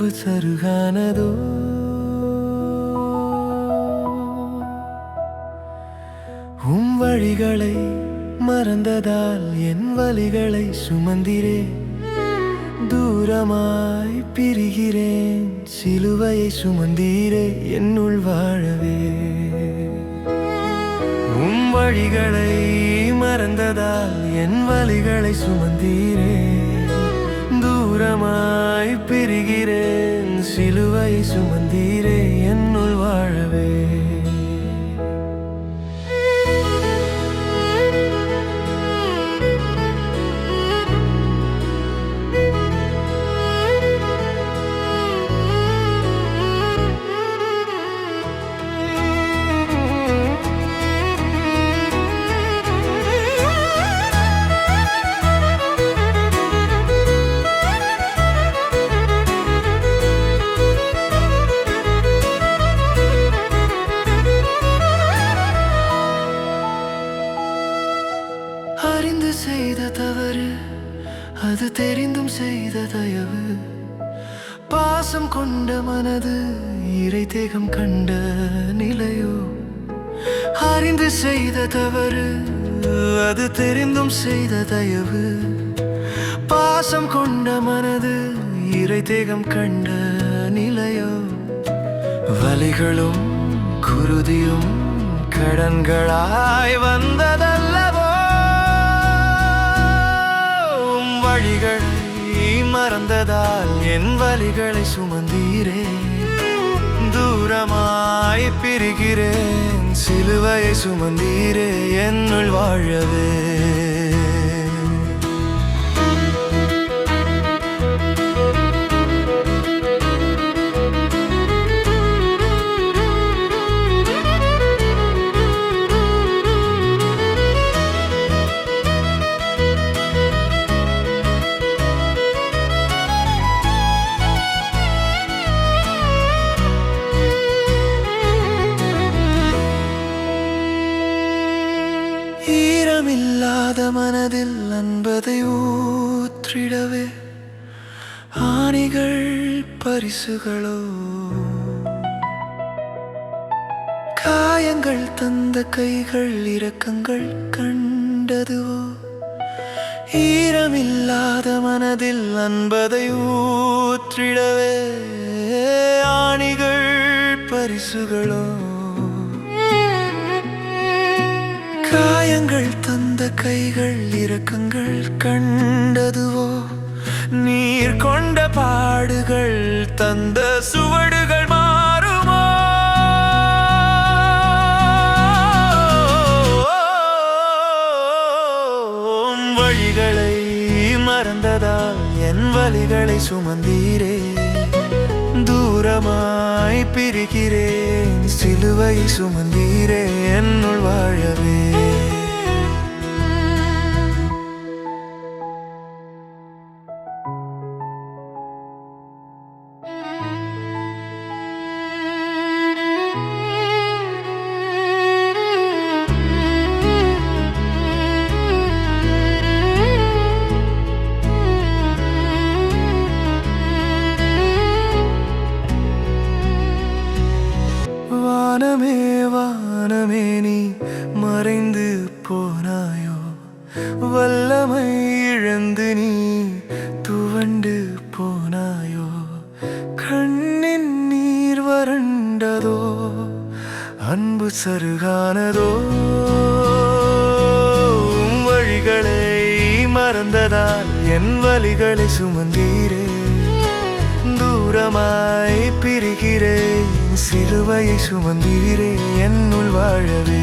அன்பு சருகானதோ? உம் வழிகளை மறந்ததால் என் வழிகளை சுமந்திரே தூரமாய் பிரிகிறேன் சிலுவையை சுமந்தீரே என்னுள் வாழவே. உம் வழிகளை மறந்ததால் என் வழிகளை சுமந்தீரே தூரமாய் பிரிகிறேன் சிலுவை சுமந்தீரே. அது தெரிந்தும் செய்த தயவு. பாசம் கொண்ட மனது இறை தேகம் கண்ட நிலையோ. அறிந்து செய்த தவறு அது தெரிந்தும் செய்த தயவு. பாசம் கொண்ட மனது இறை தேகம் கண்ட நிலையோ. வலிகளும் குருதியும் கடன்களாய் வந்ததல்ல. வழிகளை மறந்ததால் என் வழிகளை சுமந்தீரே. தூரமாய் பிரிகிறேன் சிலுவையை சுமந்தீரே என்னுள் வாழவே. ஈரமில்லாத மனதில் அன்பதை ஊற்றிடவே ஆணிகள் பரிசுகளோ? காயங்கள் தந்த கைகள் இரக்கங்கள் கண்டதுவோ? ஈரமில்லாத மனதில் அன்பதை ஊற்றிடவே ஆணிகள் பரிசுகளோ? காயங்கள் தந்த கைகள் இரக்கங்கள் கண்டதுவோ? நீர் கொண்ட பாடுகள் தந்த சுவடுகள் மாறுமோ? வழிகளை மறந்ததால் என் வழிகளை சுமந்தீரே. தூரமாய் பிரிகிறேன். சிலுவை சுமந்தீரே என்னுள் வாழவே. வல்லமை இழந்து நீ துவண்டு போனாயோ? கண்ணின் நீர் வறண்டதோ? அன்பு சருகானதோ? வழிகளை மறந்ததால் என் வழிகளை சுமந்தீரே. தூரமாய் பிரிகிறேன் சிலுவையை சுமந்தீரே என்னுள் வாழவே.